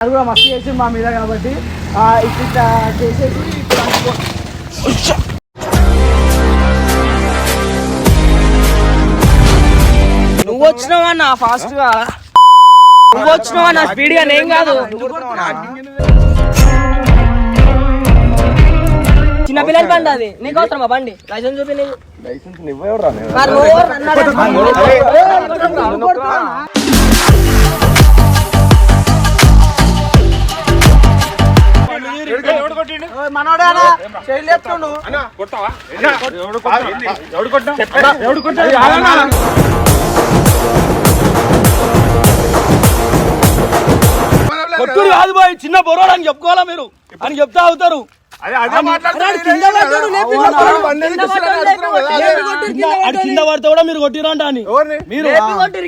అది కూడా మస్తు చేసి మా మీద కాబట్టి ఆ, ఇట్లా ఇట్లా చేసేసి! నువ్వు వచ్చినావా నా ఫాస్ట్గా నువ్వు వచ్చినావా నా స్పీడ్గా నేను కాదు చిన్న పిల్లల బండి అది నీకు అవసరమా బండి లైసెన్స్ చూపి నీకు లైసెన్స్ నువ్వు ఎవరు మనోడేనా కాదు బాయ్ చిన్న బొరోడు అని చెప్పుకోవాలా మీరు? అని చెప్తా అవుతారు. కింద పడితే కూడా మీరు కొట్టిరంట అని. మీరు కొట్టిరు,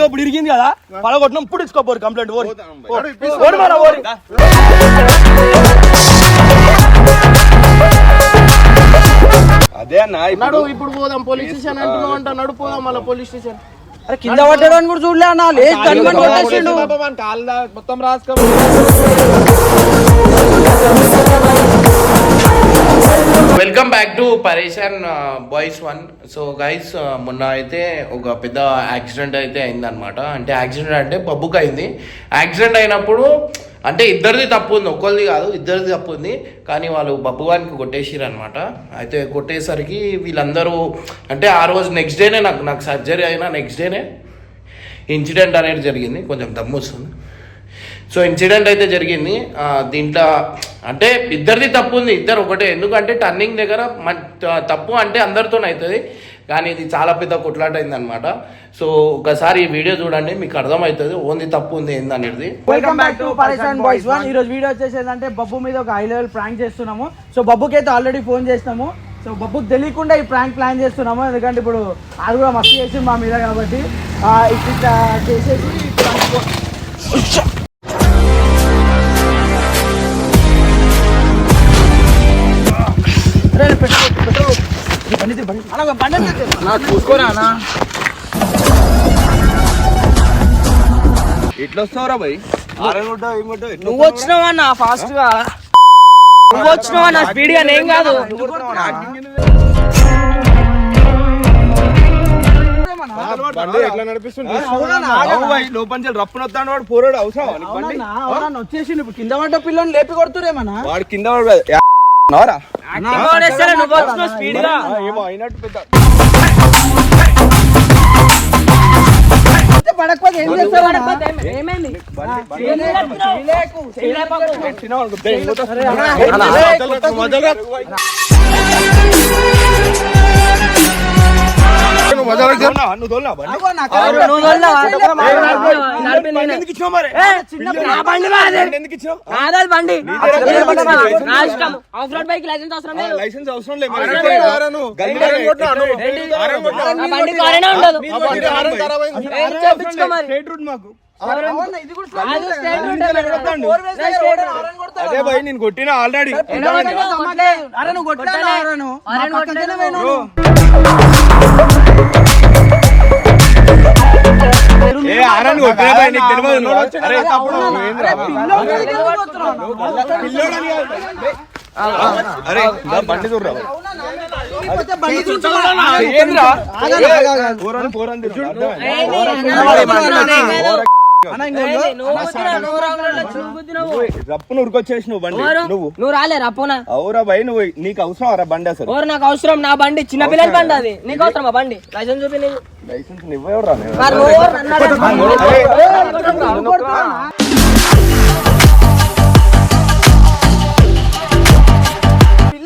ఇప్పుడు ఇరిగింది కదా. పడగొట్టినాం ఇప్పుడు ఇచ్చుకోపోరు కంప్లైంట్ ఓడి ఓడి మన ఓడి అదే అన్న ఇప్పుడు పోదాం పోలీస్ స్టేషన్ అంటున్నావు అంట నడు పోదాం మళ్ళీ పోలీస్ స్టేషన్. అరే కింద పడ్డాడు కూడా చూడలే అన్న లేదు కనుకొని కొట్టేసిండు. మొత్తం రాసుకో welcome back to Pareshan boys one so guys మొన్న అయితే ఒక పెద్ద యాక్సిడెంట్ అయితే అయిందనమాట అంటే యాక్సిడెంట్ అంటే పబ్బుకి అయింది. యాక్సిడెంట్ అయినప్పుడు అంటే ఇద్దరిది తప్పు ఉంది. ఒక్కరిది కాదు ఇద్దరిది తప్పు ఉంది. కానీ వాళ్ళు బబ్బు గారికి కొట్టేసిరు అనమాట అయితే కొట్టేసరికి వీళ్ళందరూ అంటే ఆ రోజు నెక్స్ట్ డేనే నాకు నాకు సర్జరీ అయినా నెక్స్ట్ డేనే ఇన్సిడెంట్ అనేది జరిగింది. కొంచెం దమ్ము వస్తుంది. సో ఇన్సిడెంట్ అయితే జరిగింది. ఆ, దీంట్లో అంటే ఇద్దరిది తప్పు ఉంది ఇద్దరు ఒకటే. ఎందుకంటే టర్నింగ్ దగ్గర తప్పు అంటే అందరితోనే అవుతుంది. కానీ ఇది చాలా పెద్ద కొట్లాట అయిందనమాట సో ఒకసారి ఈ వీడియో చూడండి మీకు అర్థమవుతుంది ఓన్లీ తప్పు ఉంది ఏందనేది. Welcome back to Pareshan boys one ఈ రోజు వీడియో వచ్చేసి ఏంటంటే బబ్బు మీద ఒక హై లెవెల్ ప్రాంక్ చేస్తున్నాము. సో బబ్బుకి అయితే ఆల్రెడీ ఫోన్ చేసినాము. సో బబ్బుకి తెలియకుండా ఈ ప్రాంక్ ప్లాన్ చేస్తున్నాము. ఎందుకంటే ఇప్పుడు అది కూడా మస్తు చేసి మా మీద కాబట్టి. ఆ, ఇట్లా ఇట్లా చేసేసి చూసుకోరా వస్తావురా భయ్ నువ్వు వచ్చినావా నా ఫాస్ట్గా నువ్వు వచ్చినావా నా స్పీడ్గా నేను కాదు ఎట్లా నడిపిస్తుంది లోపల రప్పున వాడు పోరాడు అవసరం వచ్చేసి కింద పడ్డ పిల్లని లేపి కొడుతురేమన్నా వాడు కింద వాడు నవరా ఏమో అయినట్టు పెద్ద పడకపోతే ఏం చేస్తారన్నా? ఏమైంది? నువ్వు బైక్ లైసెన్స్ అవసరం లేదు. లైసెన్స్ అవసరం లేదు. బండి కారేనే ఉండదు. అదే భయ్ నేను కొట్టినా ఆల్రెడీ. అరే నువ్వు. ఏ కొట్టినా భయ్ నీకు తెలియదు. నువ్వు. అరే తప్పుడు. బండి చూడరా. పోరని పోరని రప్పును ఉరికొచ్చేసి నువ్వు బండి? నువ్వు నువ్వు రాలే రపోనా అవురా భయ్ నువ్వు నీకు అవసరం రా బండి అసలు ఓరు నాకు అవసరం నా బండి చిన్న పిల్లల బండి అది నీకు అవసరమా బండి లైసెన్స్ చూపి లైసెన్స్ ఇవ్వరా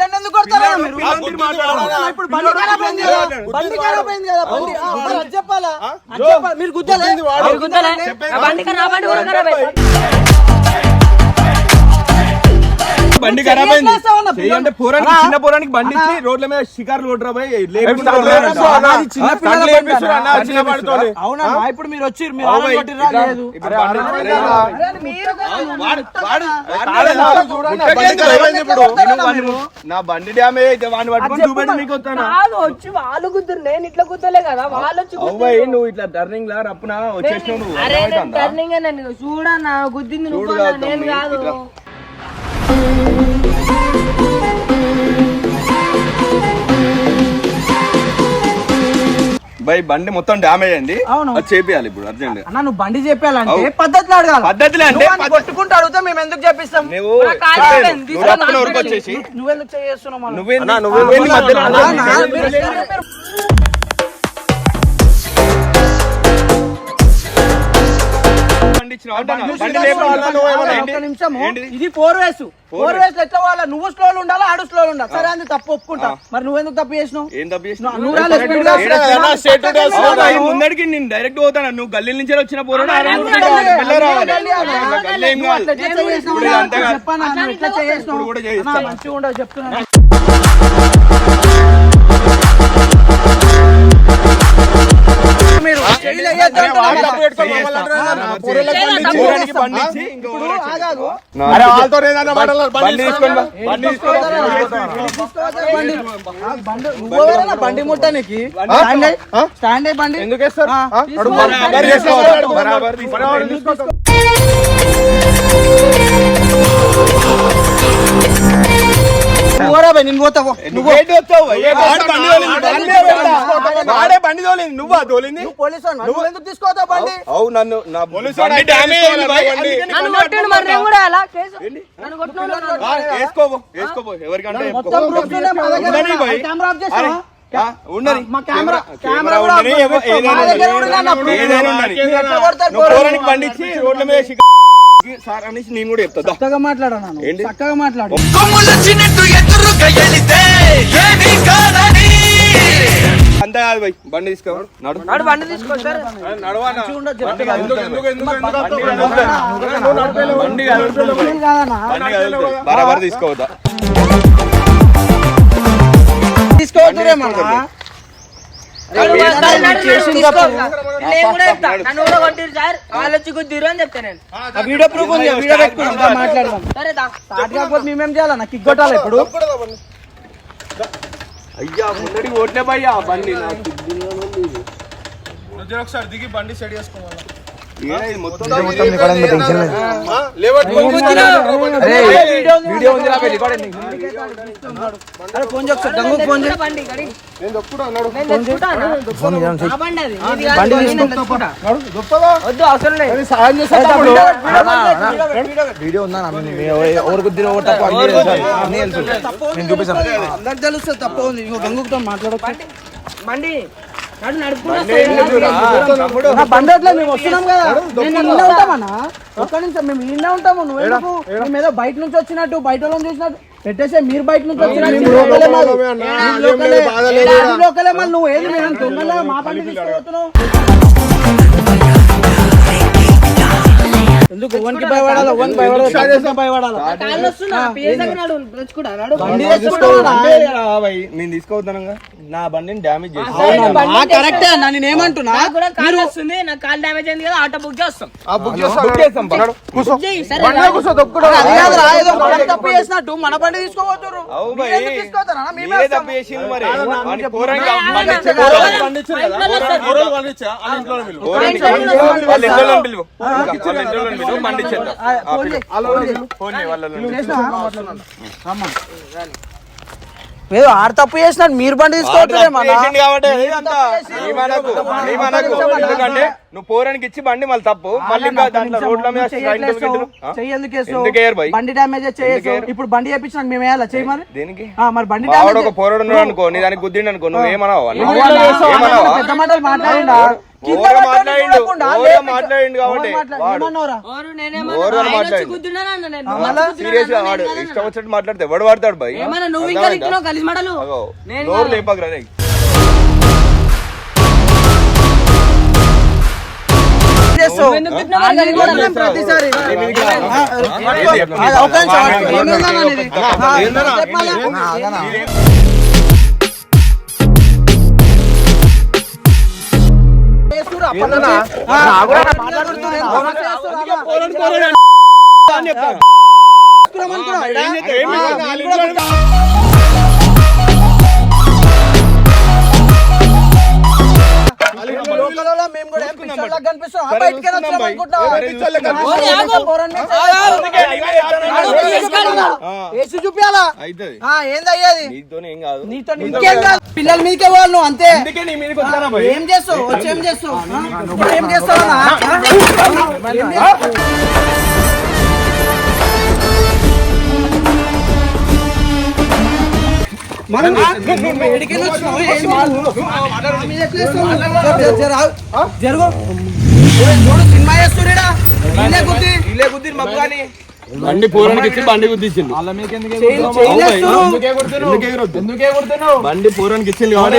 పిల్లని ఎందుకు కొడతారా మీరు? ఇప్పుడు బండి ఖరాబ్ అయింది కదా. బండి ఖరాబ్ అయింది కదా. బండి ఆ, మరి అది చెప్పాలా? అది చెప్పాలా? మీరు గుద్దలే. మీరు గుద్దలే? బండి నా బండి కూడా ఖరాబ్ అయింది. బండి ఖరాబ్ అయింది. పోరానికి చిన్న పోరానికి బండి ఇచ్చి రోడ్ల మీద షికారు. అవునా? ఇప్పుడు మీరు వచ్చి? నా బండి డ్యామేజ్ అయితే వాడిని పట్టుకొని చూపెట్టి. మీకు వస్తాను? వచ్చి వాళ్ళు కుదురు నేను ఇట్లా కుదరలే కదా వాళ్ళు వచ్చి నువ్వు ఇట్లా టర్నింగ్ లా రప్పున? వచ్చేసినావు నువ్వు? టర్నింగ్ నేను చూడన్నా గుద్దింది చూడు నువ్వు నేను కాదు. భయ్ బండి మొత్తం డ్యామేజ్ అయింది అవును. అది చేపియాలి ఇప్పుడు అర్జెంట్ అన్న నువ్వు బండి చెప్పాలంటే. పద్ధతిలో అడగాలి. పద్ధతిలో అంటే నువ్వు కొట్టుకుంటూ అడుగుతా మేము ఎందుకు చెప్పిస్తాం నువ్వు. నువ్వు నువ్వెందుకు చేస్తున్నావు మధ్యలో ఇది ఫోర్ వేస్. Four ways. ఎట్లా వాళ్ళ? నువ్వు స్లో ఉండాలా ఆడు స్లో ఉండాలి? సరే అది తప్పు ఒప్పుకుంటా. మరి నువ్వెందుకు తప్పు చేసినావు? ఏం తప్పు చేసినావు? ముందడికి నేను డైరెక్ట్ పోతాను? నువ్వు గల్లీ నుంచి వచ్చిన పోరాడు అరే, ఆడ బండి ఇచ్చి, ఇంకో ఊరికి. అరే వాళ్ళతో మాట్లాడాలి బా. ముట్టడానికి స్టాండ్ అయ్యి స్టాండ్ అయ్యి బండి ఎందుకు వేస్తారు ఆ, తీసుకో. బరాబర్ తీసుకోవాలి. బరాబర్ తీసుకోవాలి. నువ్వు పోరా బే, నేను పోతా పో. నువ్వు ఏంటి వచ్చావు? వాడు బండి తోలింది. బండే పెడతా. వాడే బండి తోలింది. నువ్వా తోలింది? నువ్వు పోలీసు? నువ్వు ఎందుకు తీసుకోవద్దావు బండి? అవు నన్ను నా భయ్. ఆ, వేసుకోబో వేసుకోబో ఎవరికంటే మొత్తం ప్రూఫ్స్ ఉన్నాయి మా దగ్గర. ఉండని భయ్. ఏదైనా ఉండని. ఇచ్చి రోడ్ల మీద సార్ అనేసి నేను కూడా చెప్తా. చక్కగా మాట్లాడు నాన్న ఏంటి? చక్కగా మాట్లాడు అంతా కాదు భయ్ బండి తీసుకో నడు వాడు బండి నడవనా ఉండదు, బండి చెప్తున్నా. ఎందుకు ఎందుకు ఎందుకు బండి కదులుతుంది. బండి కదులుతుంది భయ్. వీడియో ప్రూఫ్ ఉంది వీడియో పెట్టుకున్నాం దా, మాట్లాడదాం. స్టార్ట్ కాకపోతే మేమేం చేయాలి? నాకు ఇగ్గొట్టాలి ఇప్పుడు? అయ్యా ముందడి ఓట్లే భయ్యా బండి నాకు. ఒకసారి దిగి బండి సెట్ చేసుకోవాలి వీడియో ఉంది కడి నేను చూపిస్తాను. తెలుస్తుంది తప్పు ఉంది. ఇంకో గంగుతో మాట్లాడొచ్చు. మేము వస్తున్నాం కదా. మేము ఇన్నే ఉంటామన్నా ఒక్క నిమిషం మేము ఇన్నే ఉంటాము నువ్వు మేము ఏదో బయట నుంచి వచ్చినట్టు బయట వాళ్ళని చూసినట్టు. పెట్టేసే మీరు బయట నుంచి వచ్చినట్టు. లోకలే మళ్ళీ నువ్వు ఏది మేము దొంగలా మా బండి తీసుకుపోతున్నావు? ఎందుకు? ఓన్కి భయపడాలి ఓన్ భయపడాలి భయపడాలి. నేను తీసుకోవద్దాను నా బండిని డ్యామేజ్ చేసి? ఆ కరెక్టే అన్న నేను ఏమంటున్నా? నాకు కూడా కాళ్ళు వస్తుంది నాకు కాల్ డ్యామేజ్ అయింది కదా ఆటో బుక్ చేస్తాం. బుక్ చేస్తాం. కూర్చో. చెయ్యి, సరే బండి రా. కూర్చో తొక్కుడు. అది కాదు రా ఏదో మనం తప్పు చేసినట్టు మన బండి తీసుకోబోతున్నారు అవు మీరు భయ్. మీరే. తప్పు చేసింది మరి ఆ, ఆ, ఆ, ఆ, బండి ఇచ్చారు ఆ, కదా. ఆ, ఆ, ఆ, బండి ఇచ్చా? వాళ్ళ ఇంట్లోనే పిలువు. ఆ, వాళ్ళ ఇంట్లోనే పిలువు. ఏదో ఆడ తప్పు చేసినట్టు మీరు బండి తీసుకోవట్లే మన చేసిండు కాబట్టి ఇదంతా ఏమనకు, ఏమనకు. ఎందుకంటే నువ్వు పోరానికి ఇచ్చి బండి మళ్ళీ తప్పు. మళ్ళీ రోడ్ల మీద? బండి వేయరు? ఇప్పుడు బండి చేపించినాక మేము వేయాలా చేయి మరి? దేనికి? ఆ, మరి బండి ఒక పోరాడు అనుకో నీ దానికి గుద్దిండు అనుకో నువ్వు ఏమన్నావు పెద్ద మాటలు మాట్లాడిండా? మాట్లాడిండు, కాబట్టి. సీరియస్గా వాడు ఇష్టం వచ్చినట్టు మాట్లాడితే ఎవడు వాడతాడు భయ్ ఏమన్నా నువ్వు ఇంకా నీ లోకల్లో మేము కూడా ఏం కనిపిస్తాం? ఆ, బయటికి వచ్చాం ఏసి చూపియాలా? నీతో ఇంకేం కాదు. పిల్లల మీదకే నువ్వు అంతే. ఏం చేస్తావు? వచ్చి ఏం చేస్తావు? ఏం చేస్తావు? ఆగు. జరుగు. చూడు సినిమా చేస్తున్నా ఇల్లే గుద్ది. ఇల్లే గుద్దిన మబ్బు కానీ బండి పోరానికి ఇచ్చి బండి కొడుతున్నావు బండి పోరానికి ఇచ్చింది కాబట్టి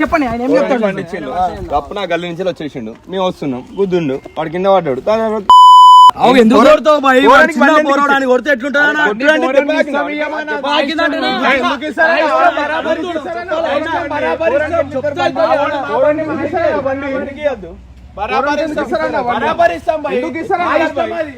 చెప్పండి ఆయన ఏం చెప్తాడు? నా గల్లి నుంచి వచ్చేసిండు. మేము వస్తున్నాం. గుద్దుండు. వాడి కింద పడ్డాడు. దాని తర్వాత ఎందుకు కొడతావు భయ్ చిన్న పోరాడాన్ని కొడితే ఎట్లుంటుందా కొట్టుడంటే దెబ్బ తాకిందా? ఎందుకు ఇస్తారని బరాబర్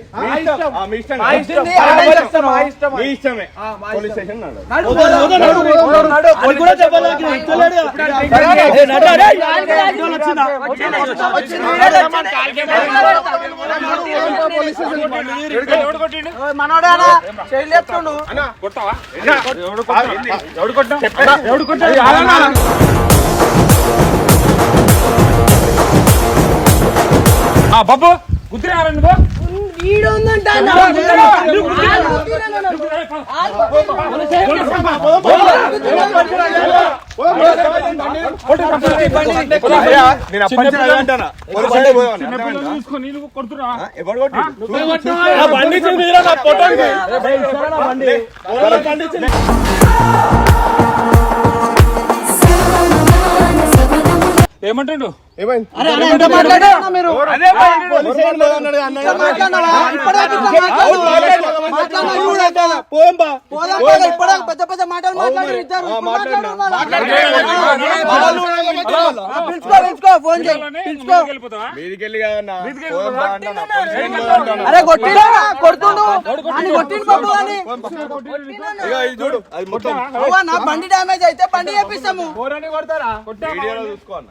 పోరానికి ఆ, ఎవడు కొట్టిండు? బండి పెద్ద పెద్ద మాటలు అంటానా. అరే కొట్టినా కొడుతుండు? అని కొట్టిండు. బాబు అని. ఇగో ఇది చూడు అది మొత్తం. అవ్వ, నా బండి డ్యామేజ్ అయితే బండి చేపిస్తాము. వీడియోలో చూసుకో అన్న.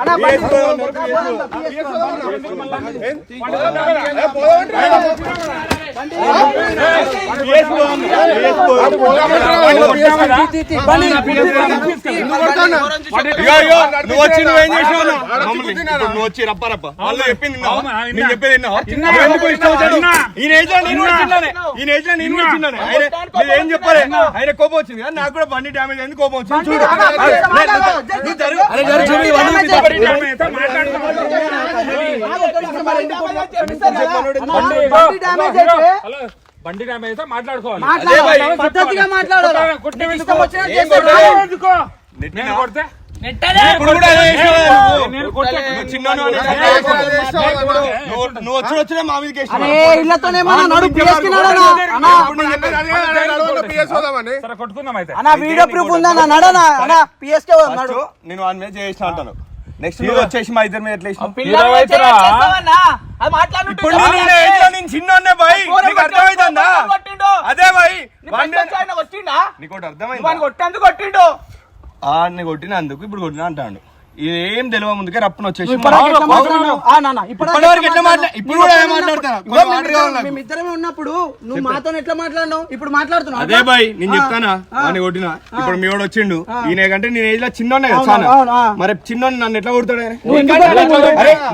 అన్నా, నువ్వు వచ్చి నువ్వేం చేసినావు నువ్వు వచ్చి రప్ప రప్ప వాళ్ళు చెప్పింది. నేను చెప్పేది ఎందుకు ఇష్టం వచ్చాడు? ఈయన ఏజ్లో నేను. ఈయన ఏజ్లో నేను కూడా చిన్ననే. ఆయన- మీరు ఏం చెప్పాలి ఆయన కోపం వచ్చింది కదా, నాకు కూడా బండి డ్యామేజ్ ఎందుకు కోపం వచ్చింది చూడు బండి డ్యామేజ్ అయితే హలో బండి డ్యామేజ్ అయితే మాట్లాడుకోవాలి. మాట్లాడాలి. పద్ధతిగా మాట్లాడాలి. కొట్టే నీకు ఇష్టం వచ్చినట్టు ఏం చేస్తే కొట్టాలి? రాదు. ఎందుకో? నెట్టినా? నేను కొడితే? ఇప్పుడు కూడా అదే చేసినావు కదా నువ్వు. నేను కొట్టే నువ్వు చిన్నోడు అని నువ్వు నువ్వు వచ్చి వచ్చినా మా మీదకి అరే వేసినావు. ఇళ్ళతోనేమన్నా నడు పిఎస్కినాడనా అన్నా? ఇప్పుడు నేను చెప్పేది అదే కదా, అదే నడువులో PS పోదామని. సరే కొట్టుకుందాం అయితే. అన్నా వీడియో ప్రూఫ్ ఉందా నడనా? అన్నా పిఎస్కే నడు. ఫస్ట్ నేను వాని మీద చేసిన అంటాను. నెక్స్ట్ నువ్వు వచ్చేసి మా ఇద్దరి మీద ఎట్లా? ఇప్పుడు నేను చిన్నోన్నే బాయ్ నీకు అర్థమైందా? అదే బాయ్ నీకు అర్థమైందా? కొట్టేందుకు కొట్టిండు. ఆడిని కొట్టినందుకు ఇప్పుడు కొట్టిన అంటాడు. ఏం తెలియ ముందుకే రప్పున వచ్చేసి ఇప్పుడు కూడా ఉన్నప్పుడు నువ్వు మాతో ఎట్లా మాట్లాడినావు? ఇప్పుడు మాట్లాడుతున్నావు. అదే బాయ్ నేను చెప్తానా? అని కొట్టిన? ఇప్పుడు మీ వాడు వచ్చిండు. ఈయన కంటే నేను ఏజ్లో అవును, ఆ. మరి చిన్నోని నన్ను ఎట్లా కొడతాడు?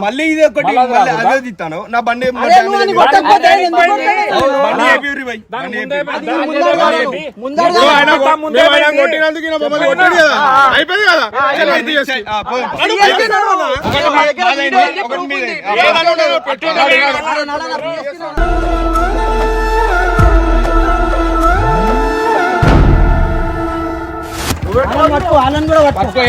మళ్ళీ ఇది ఒకటి మళ్ళీ అదే తిత్తాను నా బండి అయిపోయింది కదా? వాళ్ళని కూడా పట్టుకో.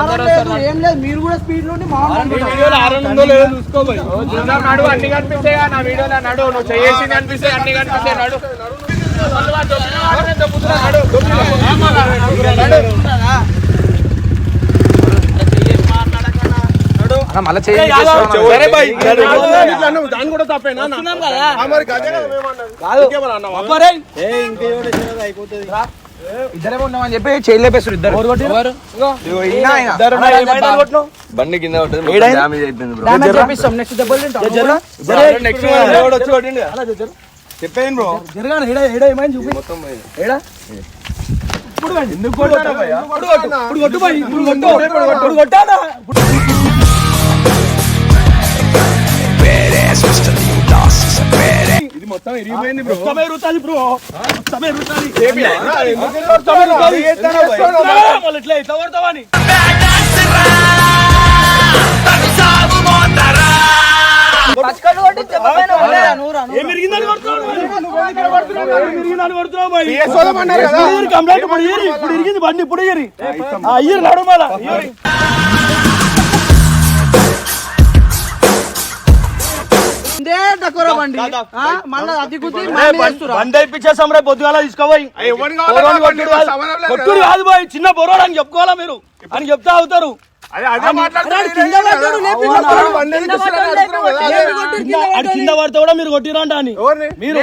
ఏం లేదు, ఏం లేదు మీరు కూడా స్పీడ్లో అనుకుంటారు. నడు. అన్ని కనిపిస్తాయి నా వీడియోలో నడు. నువ్వు చేసి కనిపిస్తాయి అన్ని కనిపిస్తాయి నడు. మళ్ళీ కూడా తప్పేనా ఉన్నామని చెప్పి చేయి లేపేస్తారు ఇద్దరు. బండి. కింద? డ్యామేజ్ అయిపోయింది చెప్పేయండి బ్రో. జరగాలి. ఏడా ఏడా ఏమైంది చూపి. మొత్తం. ఏడా? ఇప్పుడు ఎందుకు కొట్టానా? ఇప్పుడు కొట్టు ఇప్పుడు కొట్టు ఇప్పుడు కొట్టు ఇప్పుడు కొట్టానా? ఇది మొత్తం ఇరిగిపోయింది బ్రో. మొత్తమే రుతాది బ్రో? మళ్ళీ ఇట్లా ఇట్లా కొడతావని కంప్లైంట్ ఇప్పుడు. ఇప్పుడు ఇరిగింది బండి రే పొద్దుగాల కొట్టుడు కాదు. బాయ్ చిన్న బొరోడు అని చెప్పుకోవాలా మీరు అని చెప్తా అవుతారు అదే అదే మాట్లాడుతున్నాడు కింద పడితే కూడా మీరు కొట్టిరంట అని. ఎవరిని? మీరు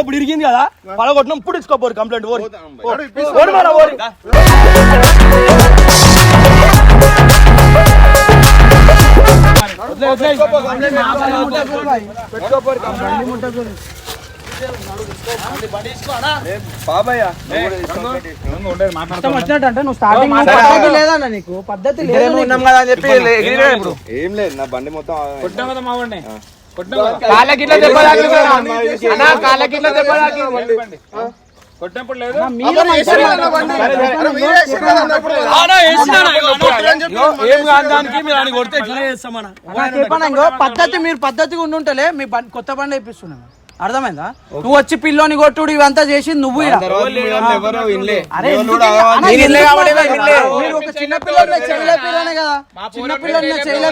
ఇప్పుడు ఇరిగింది కదా పడగొట్టినాం ఇప్పుడు ఇచ్చుకోపోరు కంప్లైంట్ ఓరి. ఓడి మన అంటే నువ్వు స్టార్టింగ్ పద్ధతి లేదన్న నీకు. పద్ధతి లేదు ఇద్దరేమో నీకు. ఉన్నాం కదా అని చెప్పి ఎగిరిపోయాడు ఇప్పుడు. ఏం లేదు నా బండి మొత్తం కొట్టాం కదా మా వాడిని. కొట్టాం కదా. కాళ్ళకి ఇట్లా దెబ్బ తాకింది కదా. అన్న, కాళ్ళకి ఇట్లా దెబ్బ తాకింది. కొట్టినప్పుడు లేదు. మీరు ఏం కాదు దానికి కొడితే ఎట్లా చేస్తామన్నా. పద్ధతి మీరు పద్ధతిగా ఉండుంటలే మీ బండి కొత్త బండి వేపిస్తున్నాను. అర్థమైందా? నువ్వు వచ్చి పిల్లోని కొట్టుడు ఇవంతా చేసి నువ్వు చిన్న పిల్లలు పిల్లనే కదా? చిన్న పిల్లలు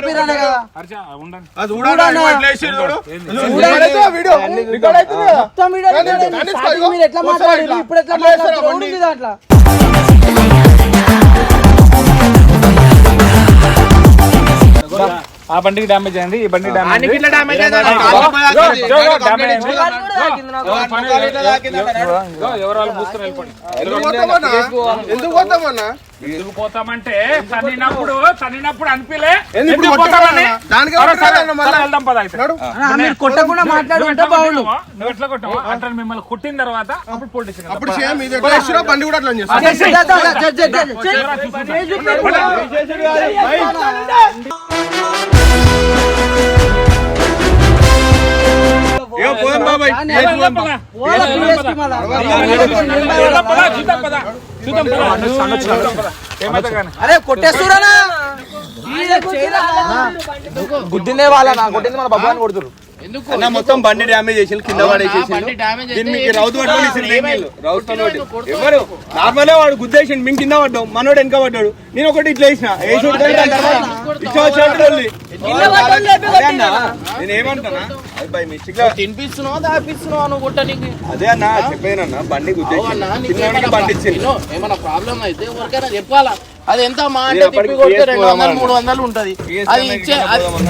పిల్లనే కదా? మొత్తం మీరు ఎట్లా మాట్లాడారు? ఇప్పుడు ఎట్లా దాంట్లో? ఆ బండికి డ్యామేజ్ అయింది ఈ బండి అయింది. ఎవరు వాళ్ళు వెళ్ళిపోండి ఎందుకు పోతామన్నా? ఎందుకు పోతామంటే తన్నినప్పుడు తన్నినప్పుడు అనిపిలే ఎందుకు పోతామని వెళ్దాం పద అయితే కొట్టకుండా బాగుండు నువ్వు ఎట్లా కొట్టావో అంటే మిమ్మల్ని కొట్టిన తర్వాత అప్పుడు బండి కూడా అట్లా పోదాం బాబాయ్ అరే గుద్దిందే వాళ్ళ నా కొట్టింది మన బాబు అని కొడుతురు అన్న మొత్తం బండి డ్యామేజ్ చేసి కింద పడేసేసి రౌతు. రౌతు. ఎవరు? నార్మల్ వాడు గుద్దేసిండు మేము కింద పడ్డాం మనోడు వెనక పడ్డాడు. నేను ఒకటి ఇట్లా వేసిన వేసి వచ్చినట్టు వెళ్ళి. అదే అన్న. తినిపిస్తున్నావు దాపిస్తున్నావు నువ్వు అదే చెప్పేనన్న బండి గుద్దేసి బండి ఇచ్చింది ఏమన్నా ప్రాబ్లం అయితే ఎవరికైనా చెప్పాలా? అది ఎంత మా అంటే తిప్పి కొడితే రెండు వందలు. మూడు వందలు ఉంటది. అది అన్నా ఇచ్చే.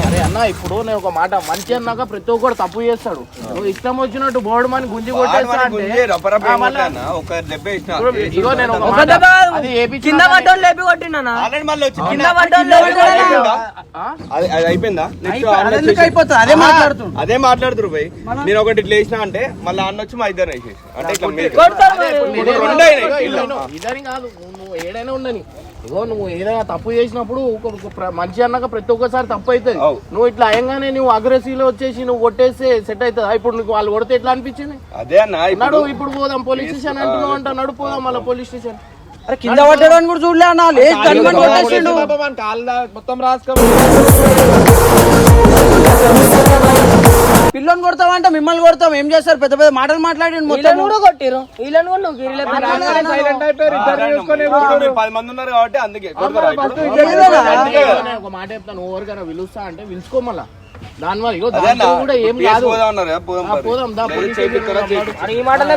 అరే అన్న ఇప్పుడు నేను ఒక మాట మంచి అన్నాక ప్రతి ఒక్కడు తప్పు చేస్తాడు. నువ్వు ఇష్టం వచ్చినట్టు బోర్డు మని గుంజి కొట్టేస్తా అంటే ఆ, మళ్ళా ఒక దెబ్బ ఇప్పుడు ఇగో నేను ఒక ఒక మాట దెబ్బ అది కింద పడ్డోళ్ళు లేపి అయిపోయిందా? మాట్లాడుతురు పోయి. నేను ఒకటి ఇట్లా వేసినా అంటే మళ్ళీ అన్న వచ్చి మా ఇద్దరు వేసేసి. అంటే ఇట్లా కాదు నువ్వు ఏడైనా ఉండని. ఇగో నువ్వు ఏదైనా తప్పు చేసినప్పుడు మంచి అన్నాక ప్రతి ఒక్కసారి తప్పు అవుతుంది అవు. నువ్వు ఇట్లా అయ్యంగానే నువ్వు అగ్రెసివ్లో వచ్చేసి నువ్వు కొట్టేస్తే సెట్ అవుతుంది ఇప్పుడు నీకు వాళ్ళు కొడితే ఎట్లా అనిపించింది అదే అన్న నడు ఇప్పుడు పోదాం పోలీస్ స్టేషన్ అంటున్నావు అంట నడు పోదాం మళ్ళీ పోలీస్ స్టేషన్ అరే కింద పడ్డాడని కూడా చూడలే అన్న లేచి గన్మని కొట్టేసిండు మొత్తం రాసుకో పిల్లని కొడతామంటే మిమ్మల్ని కొడతాం. ఏం చేస్తారు? పెద్ద పెద్ద మాటలు మాట్లాడి మొత్తం. కూడా కొట్టిరు వీళ్ళని కూడా నువ్వు గిరిలే పది మంది ఉన్నారు కాబట్టి అందుకే ఒక మాట చెప్తాను. ఎవరికైనా పిలుస్తా అంటే పిలుచుకో మళ్ళా దాని వల్ల ఇగో అదే అన్న, దాంట్లో కూడా ఏం కాదు. పోదాం దా పోలీస్ ఈ మాటలు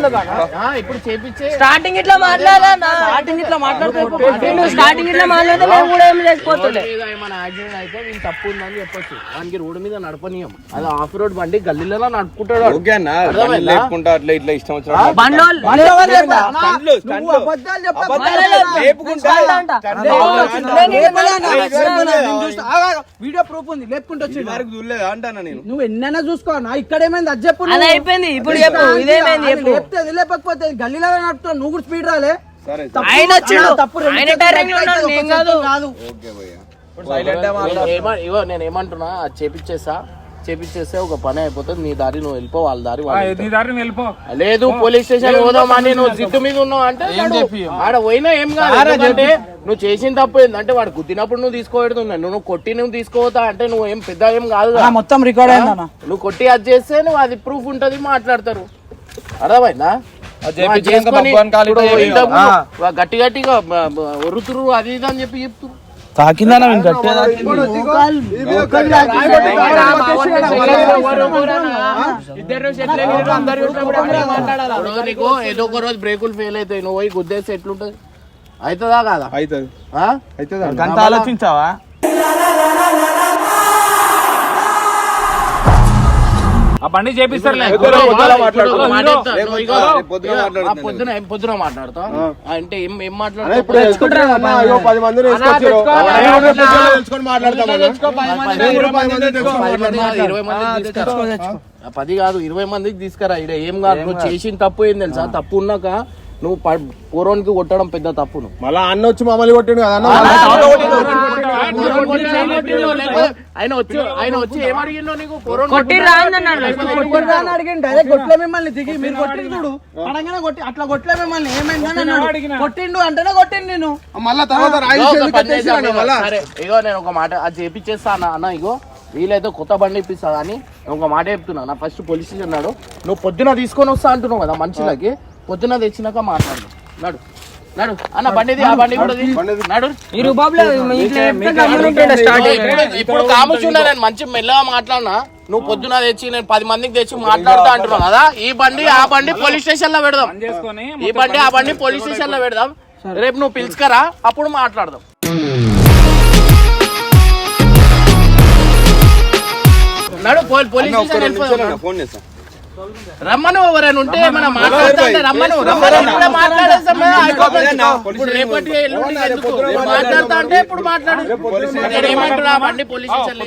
ఇప్పుడు చేపించే స్టార్టింగ్ ఇట్లా మాట్లాడాలన్నా స్టార్టింగ్ ఇట్లా మాట్లాడితే నువ్వు స్టార్టింగ్ ఇట్లా మాట్లాడితే మేము కూడా ఏం చేసుకోవట్లే మీద ఏమైనా యాక్సిడెంట్ అయితే వీళ్ళు తప్పు ఉందని చెప్పొచ్చు. వానికి రోడ్డు మీద నడపనీయం. అది ఆఫ్ రోడ్ బండి గల్లీలలో నడుపుకుంటాడు. ఓకే అన్న లేపుకుంటా అట్లా ఇట్లా ఇష్టం వచ్చిన. వీడియో ప్రూఫ్ ఉంది. లేపుకుంటూ వరకు చూడలేదా? అంటానా నేను? నువ్వు ఎన్నైనా చూసుకో అన్న. ఇక్కడ ఏమైంది అది చెప్పు అది. అయిపోయింది. ఇప్పుడు చెప్పు. ఇదేమైంది? చెప్పు. లేపకపోతే గల్లీలో నడుపుతావు నువ్వు కూడా స్పీడ్ రాలే. సరే ఆయన వచ్చిండు. తప్పు రెండు ఆయన ఉన్నాడు, నేను ఒక కాదు. చేతులు కాదు. ఓకే భయ్యా. సైలెంట్ నేను ఏమ- ఇగో నేను ఏమంటున్నా అది చేపించేస్తా చేపించేస్తే ఒక పని అయిపోతుంది. నీ దారి నువ్వు వెళ్ళిపో వాళ్ళ దారి వాళ్ళు నీ వెళ్తారు. దారిని వెళ్ళిపో. లేదు పోలీస్ స్టేషన్ పోదామని నువ్వు జిడ్డు మీద ఉన్నావు అంటే. ఆడ పోయినా ఏం కాదు. ఎందుకంటే నువ్వు చేసిన తప్పు ఏంటంటే వాడు గుద్దినప్పుడు నువ్వు తీసుకోబెడుతున్నావు. నువ్వు కొట్టి నువ్వు తీసుకోవతా అంటే నువ్వు ఏం పెద్ద ఏం కాదు ఆ, మొత్తం రికార్డ్ అయింది నువ్వు కొట్టి అది చేస్తే నువ్వు అది ప్రూఫ్ ఉంటది మాట్లాడతారు. అర్థమైందా? గట్టి గట్టిగా ఒరుతురు అది ఇది అని చెప్పి చెప్తురు నీకు ఏదో ఒక రోజు బ్రేకులు ఫెయిల్ అవుతాయి నువ్వు పోయి గుద్దేస్తే ఎట్లుంటది అవుతుందా కాదా? అవుతుంది ఆ? అవుతుంది అంత ఆలోచించావా? ఆ బండి చేపిస్తారులే పొద్దున పొద్దున మాట్లాడతా అంటే ఏం ఏం మాట్లాడతా పది కాదు ఇరవై మందికి తీసుకురా ఇక్కడ ఏం కాదు నువ్వు చేసిన తప్పు ఏం తెలుసా తప్పు ఉన్నాక నువ్వు పూర్వానికి కొట్టడం పెద్ద తప్పు నువ్వు మళ్ళా అన్న వచ్చి మమ్మల్ని కొట్టిండు కదా అన్న ఆయన వచ్చి ఆయన వచ్చి ఏం అడిగిండో నీకు? అడిగిండు. డైరెక్ట్ కొట్లే మిమ్మల్ని దిగి. మీరు కొట్టిండు చూడు. అనగానే కొట్టి అట్లా కొట్లే మిమ్మల్ని. ఏమైందని కొట్టిండు అంటేనే కొట్టిండు నేను మళ్ళా తర్వాత ఇగో నేను ఒక మాట అది చేపించేస్తా అన్న అన్న ఇగో వీలైతే కొత్త బండి ఇప్పిస్తా అని ఒక మాట చెప్తున్నా. నా ఫస్ట్ పోలీస్ స్టేషన్ అన్నాడు. నువ్వు పొద్దున తీసుకొని వస్తా అంటున్నావు కదా మనుషులకి. పొద్దున తెచ్చినాక మాట్లాడు. నడు. నడు. అన్న బండిది ఆ బండి కూడా. నడు ఇప్పుడు- కాముచుండే నేను మంచి మెల్లగా మాట్లాడినా. నువ్వు పొద్దున తెచ్చి నేను పది మందికి తెచ్చి మాట్లాడుతా అంటున్నావు కదా ఈ బండి ఆ బండి పోలీస్ స్టేషన్లో పెడదాం చేసుకొని ఈ బండి ఆ బండి పోలీస్ స్టేషన్లో పెడదాం. రేపు నువ్వు పిలుచుకరా అప్పుడు మాట్లాడదాం. నడు పోలీస్ స్టేషన్ ఫోన్ చేస్తా. రమ్మను ఎవరైనా ఉంటే ఏమైనా మాట్లాడతా అంటే రమ్మను. రమ్మను మాట్లాడేస్తాం రేపటి మాట్లాడతా అంటే ఇప్పుడు మాట్లాడు. ఏమంటున్నా బండి పోలీస్ స్టేషన్